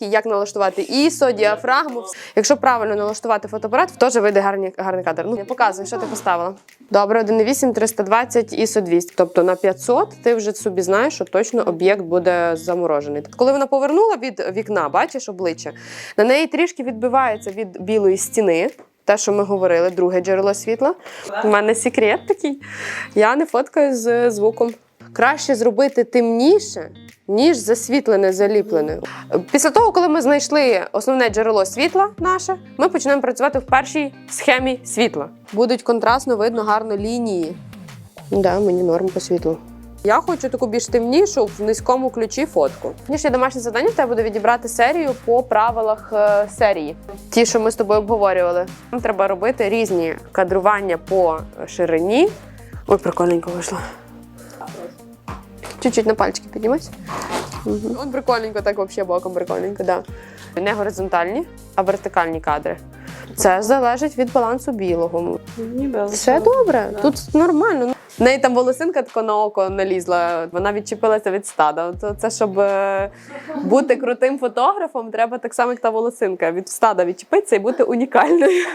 як налаштувати ISO, діафрагму. Якщо правильно налаштувати фотоапарат, то теж вийде гарний, гарний кадр. Ну, показуй, що ти поставила. Добре, 1.8, 320, ISO 200. Тобто на 500 ти вже собі знаєш, що точно об'єкт буде заморожений. Коли вона повернула від вікна, бачиш обличчя, на неї трішки відбивається від білої стіни. Те, що ми говорили, друге джерело світла. У мене секрет такий. Я не фоткаю з звуком. Краще зробити темніше, ніж засвітлене, заліплене. Після того, коли ми знайшли основне джерело світла наше, ми почнемо працювати в першій схемі світла. Будуть контрастно видно гарно лінії. Да, мені норм по світлу. Я хочу таку більш темнішу в низькому ключі фотку. Ніжнє домашнє завдання в тебе буде відібрати серію по правилах е, серії. Ті, що ми з тобою обговорювали. Нам треба робити різні кадрування по ширині. Ой, прикольненько вийшло. Чуть-чуть на пальчики піднімайся. Угу. Он прикольненько, так взагалі боком прикольненько, да. Не горизонтальні, а вертикальні кадри. Це залежить від балансу білого. Ніби Все добре, тут нормально. В неї там волосинка тако на око налізла, вона відчепилася від стада. То це щоб е, бути крутим фотографом, треба так само, як та волосинка. Від стада відчепитися і бути унікальною.